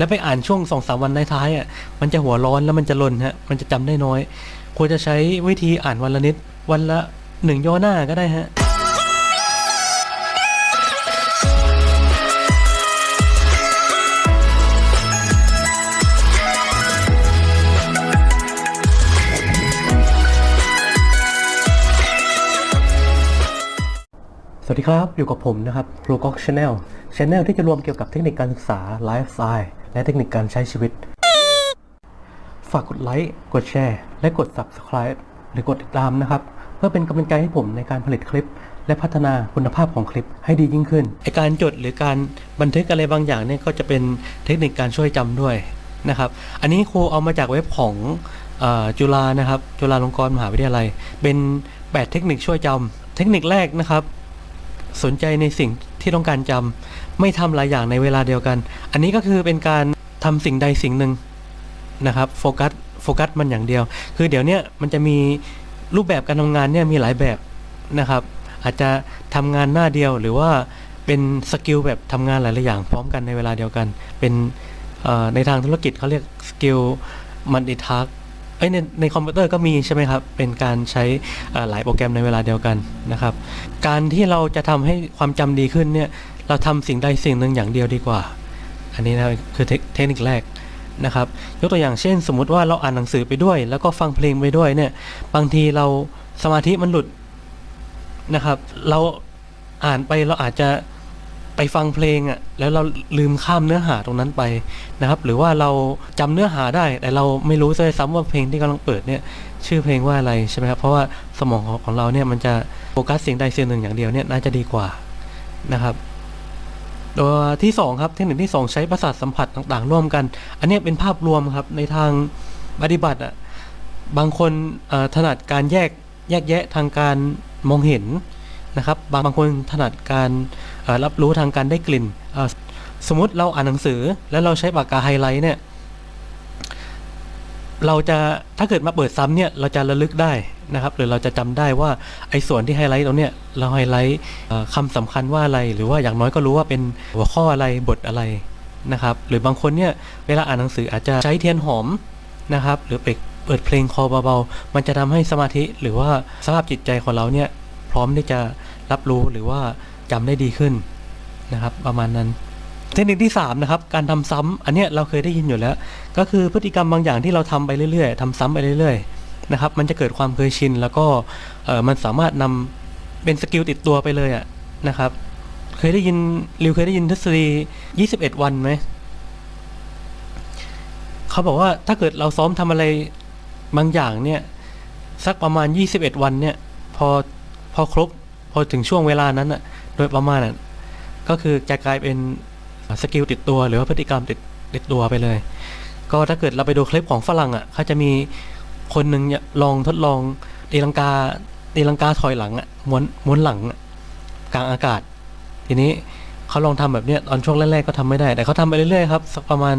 แล้วไปอ่านช่วงสองสามวันท้ายๆอะมันจะหัวร้อนแล้วมันจะลนฮะมันจะจำได้น้อย ควรจะใช้วิธีอ่านวันละนิด วันละหนึ่งย่อหน้าก็ได้ฮะสวัสดีครับ อยู่กับผมนะครับ p r o g o k Channel Channel ที่จะรวมเกี่ยวกับเทคนิคการศึกษาไลฟ์สไตล์ และเทคนิคการใช้ชีวิต ฝากกดไลค์ กดแชร์ และกด Subscribe หรือกดติดตามนะครับ เพื่อเป็นกำลังใจให้ผมในการผลิตคลิป และพัฒนาคุณภาพของคลิปให้ดียิ่งขึ้นไอการจดหรือการบันทึกอะไรบางอย่างเนี่ยก็จะเป็นเทคนิคการช่วยจำด้วยนะครับ อันนี้ครูเอามาจากเว็บของอจุฬานะครับ จุฬาลงกรณ์มหาวิทยาลัย เป็น 8 เทคนิคช่วยจำ เทคนิคแรกนะครับ สนใจในสิ่ง ที่ต้องการจำไม่ทำหลายอย่างในเวลาเดียวกัน อันนี้ก็คือเป็นการทำสิ่งใดสิ่งหนึ่งนะครับโฟกัสโฟกัสมันอย่างเดียว คือเดี๋ยวเนี้ยมันจะมีรูปแบบการทำงานเนี่ยมีหลายแบบนะครับ อาจจะทำงานหน้าเดียวหรือว่าเป็นสกิลแบบทำงานหลาย ๆ อย่าง พร้อมกันในเวลาเดียวกัน เป็นในทางธุรกิจเขาเรียกสกิลมันดิทัก เอ้ยในในคอมพิวเตอร์ก็มีใช่ไหมครับ เป็นการใช้หลายโปรแกรมในเวลาเดียวกันนะครับ การที่เราจะทำให้ความจำดีขึ้นเนี่ย เราทำสิ่งใดสิ่งหนึ่งอย่างเดียวดีกว่า อันนี้นะคือเทคเทคนิคแรกนะครับ ยกตัวอย่างเช่น สมมุติว่าเราอ่านหนังสือไปด้วย แล้วก็ฟังเพลงไปด้วยเนี่ย บางทีเราสมาธิมันหลุดนะครับ เราอ่านไปเราอาจจะ ไปฟังเพลงอะ่ะแล้วเราลืมข้ามเนื้อหาตรงนั้นไปนะครับ หรือว่าเราจำเนื้อหาได้ แต่เราไม่รู้ซะด้วยซ้ำว่าเพลงที่กำลังเปิดเนี่ยชื่อเพลงว่าอะไรใช่ไหมครับเพราะว่าสมองของของเราเนี่ยมันจะโฟกัสสิ่งใดสิ่งหนึ่งอย่างเดียวเนี่ยน่าจะดีกว่านะครับตัวที่สองครับเทคนิคที่สองใช้ประสาทสัมผัสต่างๆ ร่วมกัน อันนี้เป็นภาพรวมครับในทางปฏิบัติอะบางคนถนัดการแยกแยกแยะทางการมองเห็นนะครับ บางบางคนถนัดการ รับรู้ทางการได้กลิ่น สมมติเราอ่านหนังสือแล้วเราใช้ปากกาไฮไลท์เนี่ย เราจะถ้าเกิดมาเปิดซ้ำเนี่ยเราจะระลึกได้นะครับ หรือเราจะจำได้ว่าไอ้ส่วนที่ไฮไลท์ตรงเนี้ยเราไฮไลท์เอ่อคำสำคัญว่าอะไร หรือว่าอย่างน้อยก็รู้ว่าเป็นหัวข้ออะไรบทอะไรนะครับ หรือบางคนเนี่ยเวลาอ่านหนังสืออาจจะใช้เทียนหอมนะครับ หรือเปิดเปิดเพลงคอเบาๆมันจะทำให้สมาธิหรือว่าสภาพจิตใจของเราเนี่ยพร้อมที่จะรับรู้หรือว่า จำได้ดีขึ้นนะครับ ประมาณนั้น เทคนิคที่3นะครับการทำซ้ำอันเนี้ยเราเคยได้ยินอยู่แล้ว ก็คือพฤติกรรมบางอย่างที่เราทำไปเรื่อย ๆทำซ้ำไปเรื่อยๆนะครับ มันจะเกิดความเคยชิน แล้วก็มันสามารถนำเป็นสกิลติดตัวไปเลยอะนะครับ เคยได้ยินริวเคยได้ยินทฤษฎี 21 วันไหมเขาบอกว่าถ้าเกิดเราซ้อมทำอะไรบางอย่างเนี่ยสักประมาณ 21 วันเนี่ยพอพอครบพอถึงช่วงเวลานั้นอะ ดยประมาณอะก็คือจะกลายเป็นสกิลติดตัว หรือว่าพฤติกรรมติดติดตัวไปเลย ก็ถ้าเกิดเราไปดูคลิปของฝรั่งอะเขาจะมีคนหนึ่งลองทดลองตีลังกาตีลังกาถอยหลังอะม้วนม้วนหลังกลางอากาศ ทีนี้เขาลองทำแบบเนี้ยตอนช่วงแรกๆก็ทำไม่ได้ แต่เขาทำไปเรื่อยๆครับสักประมาณ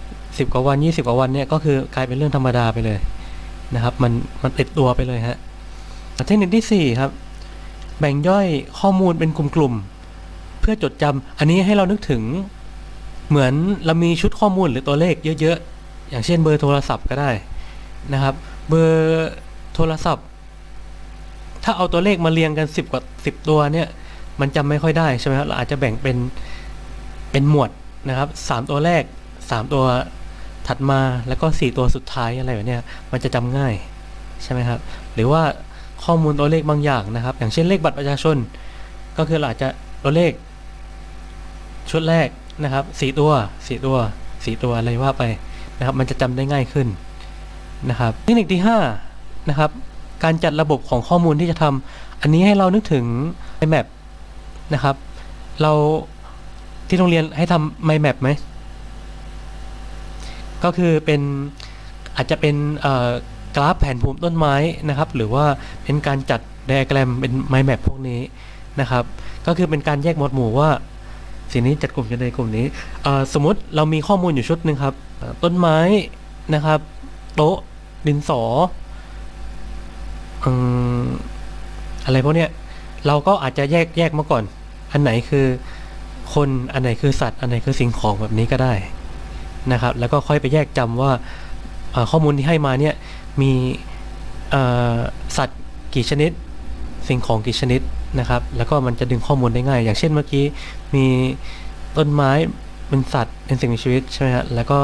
10กว่าวัน20กว่าวันเนี่ยก็คือกลายเป็นเรื่องธรรมดาไปเลยนะครับ มันมันติดตัวไปเลยฮะเทคนิคที่สี่ครับ แบ่งย่อยข้อมูลเป็นกลุ่มๆ เพื่อจดจำอันนี้ให้เรานึกถึง เหมือนเรามีชุดข้อมูลหรือตัวเลขเยอะๆ อย่างเช่นเบอร์โทรศัพท์ก็ได้นะครับ เบอร์โทรศัพท์ ถ้าเอาตัวเลขมาเรียงกัน 10 กว่า 10 ตัวเนี่ย มันจำไม่ค่อยได้ใช่ไหมครับ เราอาจจะแบ่งเป็นเป็นหมวดนะครับ 3 ตัวแรก 3 ตัวถัดมาแล้วก็ 4 ตัวสุดท้ายอะไรแบบนี้มันจะจำง่ายใช่ไหมครับ หรือว่า ข้อมูลตัวเลขบางอย่างนะครับ อย่างเช่นเลขบัตรประชาชน ก็คือเราอาจจะตัวเลข ชุดแรกนะครับสี่ตัวสี่ตัวสี่ตัวอะไรว่าไปนะครับ มันจะจำได้ง่ายขึ้นนะครับเทคนิคที่5นะครับการจัดระบบของข้อมูลที่จะทำอันนี้ให้เรานึกถึง mind map นะครับ เราที่โรงเรียนให้ทำ mind map ไหม ก็คือเป็นอาจจะเป็นเอ่อ กราฟแผนภูมิต้นไม้นะครับ หรือว่าเป็นการจัดไดอะแกรมเป็น mind map พวกนี้นะครับ ก็คือเป็นการแยกหมวดหมู่ว่าสิ่งนี้จัดกลุ่มอยู่ในกลุ่มนี้ สมมติเรามีข้อมูลอยู่ชุดหนึ่งครับ ต้นไม้นะครับ โต๊ะดินสออะไรพวกเนี้ยเราก็อาจจะแยกแยกมาก่อน อันไหนคือคนอันไหนคือสัตว์ อันไหนคือสิ่งของแบบนี้ก็ได้นะครับ แล้วก็ค่อยไปแยกจำว่าข้อมูลที่ให้มาเนี่ย มีสัตว์กี่ชนิด สิ่งของกี่ชนิดนะครับ แล้วก็มันจะดึงข้อมูลได้ง่าย อย่างเช่นเมื่อกี้มีต้นไม้เป็นสัตว์เป็นสิ่งมีชีวิตใช่ไหมฮะแล้วก็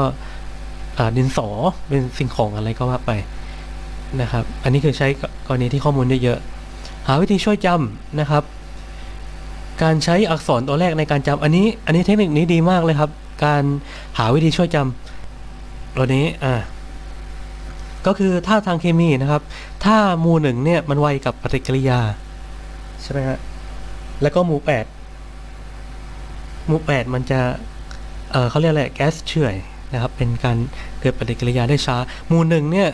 ดินสอเป็นสิ่งของอะไรก็ว่าไปนะครับ อันนี้คือใช้กรณีที่ข้อมูลเยอะๆหาวิธีช่วยจำนะครับ การใช้อักษรตัวแรกในการจำอันนี้อันนี้เทคนิคนี้ดีมากเลยครับ การหาวิธีช่วยจำตัวนี้อ่า ก็คือถ้าทางเคมีนะครับ ถ้าหมู่หนึ่งเนี่ยมันไวกับปฏิกิริยา ใช่ไหมฮะ แล้วก็หมู่แปดหมู่แปดมันจะเเขาเรียกอะไรแก๊สเฉื่อยนะครับ เป็นการเกิดปฏิกิริยาได้ช้า หมู่หนึ่งเนี่ย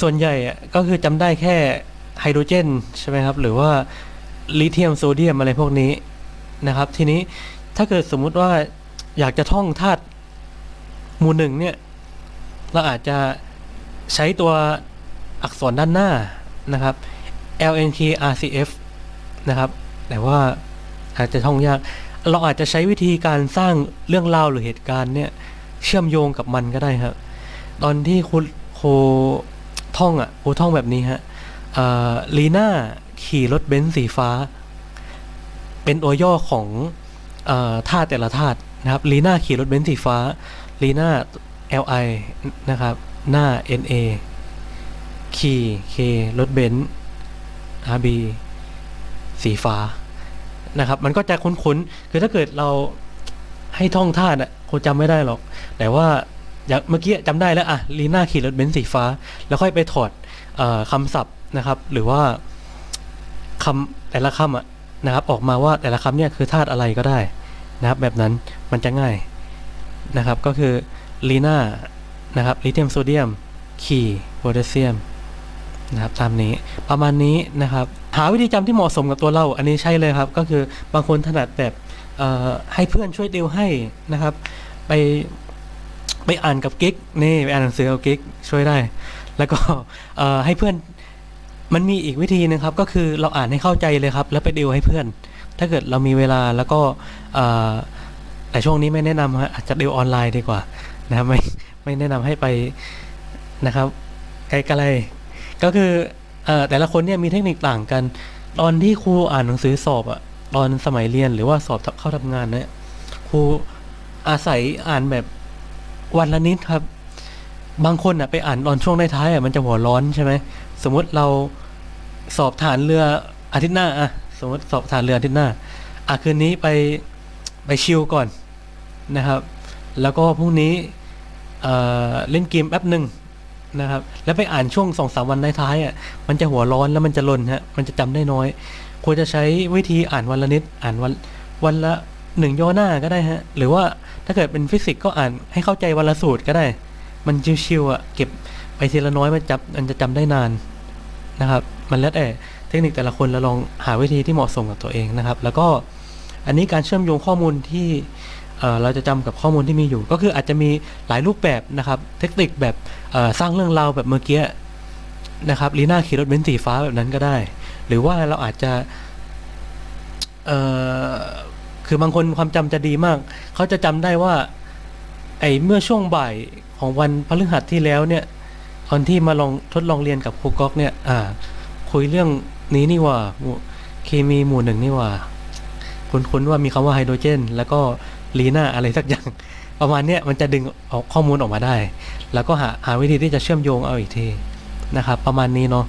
ส่วนใหญ่ก็คือจำได้แค่ไฮโดรเจนใช่ไหมครับ หรือว่าลิเธียมโซเดียมอะไรพวกนี้นะครับ ทีนี้ถ้าเกิดสมมุติว่าอยากจะท่องธาตุหมู่หนึ่งเนี่ย เราอาจจะใช้ตัวอักษรด้านหน้านะครับ LNK RCF นะครับ แต่ว่าอาจจะท่องยาก เราอาจจะใช้วิธีการสร้างเรื่องราวหรือเหตุการณ์เนี่ยเชื่อมโยงกับมันก็ได้ครับ ตอนที่คุณโคท่องอะโคท่องแบบนี้ฮะลีน่าขี่รถเบนซ์สีฟ้า เป็นตัวย่อของธาตุแต่ละธาตุนะครับลีน่าขี่รถเบนซ์สีฟ้าลีน่า L I นะครับ หน้า N A ขี่ K รถเบนซ์ R B สีฟ้านะครับ มันก็จะคุ้นๆ คือถ้าเกิดเราให้ท่องท่าน่ะคงจำไม่ได้หรอก แต่ว่าอย่างเมื่อกี้จำได้แล้วอะลีน่าขี่รถเบนซ์สีฟ้า แล้วค่อยไปถอดออคำศัพท์นะครับ หรือว่าคำแต่ละคำอะนะครับ ออกมาว่าแต่ละคำเนี่ยคือธาตุอะไรก็ได้นะครับ แบบนั้นมันจะง่ายนะครับ ก็คือ ลีน่านะครับลิเธียมโซเดียมคีโพแทสเซียมนะครับตามนี้ประมาณนี้นะครับหาวิธีจำที่เหมาะสมกับตัวเราอันนี้ใช่เลยครับ ก็คือบางคนถนัดแบบให้เพื่อนช่วยติวให้นะครับ ไปไปอ่านกับกิ๊กนี่ไปอ่านหนังสือกับกิ๊กช่วยได้ แล้วก็ให้เพื่อนมันมีอีกวิธีหนึงครับ ก็คือเราอ่านให้เข้าใจเลยครับ แล้วไปดิวให้เพื่อน ถ้าเกิดเรามีเวลาแล้วก็แต่ช่วงนี้ไม่แนะนำฮะอาจจะดิวออนไลน์ดีกว่า นะครับไม่ไม่แนะนำให้ไปนะครับไกลๆก็คืออแต่ละคนเนี่ยมีเทคนิคต่างกัน ตอนที่ครูอ่านหนังสือสอบอะตอนสมัยเรียนหรือว่าสอบเข้าทำงานเนี่ยครูอาศัยอ่านแบบวันละนิดครับ บางคนอะไปอ่านตอนช่วงท้ายๆอะมันจะหัวร้อนใช่ไหมสมมติเราสอบฐานเรืออาทิตย์หน้าอะสมมติสอบฐานเรืออาทิตย์หน้าอะคืนนี้ไปไปชิลก่อนนะครับ แล้วก็พรุ่งนี้เเล่นเกมแป๊บหนึ่งนะครับ แล้วไปอ่านช่วงสองสามวันท้ายๆอะมันจะหัวร้อนแล้วมันจะลนฮะมันจะจำได้น้อย ควรจะใช้วิธีอ่านวันละนิด อ่านวันวันละหนึ่งย่อหน้าก็ได้ฮะ หรือว่าถ้าเกิดเป็นฟิสิกส์ก็อ่านให้เข้าใจวันละสูตรก็ได้ มันชิวๆอะเก็บไปทีละน้อยมันจำมันจะจำได้นานนะครับ มันแล้วแต่เทคนิคแต่ละคนแล้วลองหาวิธีที่เหมาะสมกับตัวเองนะครับ แล้วก็อันนี้การเชื่อมโยงข้อมูลที่ เราจะจำกับข้อมูลที่มีอยู่ ก็คืออาจจะมีหลายรูปแบบนะครับ เทคนิคแบบสร้างเรื่องราวแบบเมื่อกี้นะครับลีน่าขี่รถเบนซ์สีฟ้าแบบนั้นก็ได้ หรือว่าเราอาจจะคือบางคนความจำจะดีมาก เขาจะจำได้ว่าไอ้เมื่อช่วงบ่ายของวันพฤหัสที่แล้วเนี่ยตอนที่มาลองทดลองเรียนกับครูก๊อกเนี่ยคุยเรื่องนี้นี่ว่าเคมีหมู่หนึ่งนี่ว่า คุ้นๆว่ามีคำว่าไฮโดรเจน แล้วก็ ลีน่าอะไรสักอย่าง ประมาณเนี้ยมันจะดึงออกข้อมูลออกมาได้ แล้วก็หาหาวิธีที่จะเชื่อมโยงเอาอีกทีนะครับ ประมาณนี้เนาะ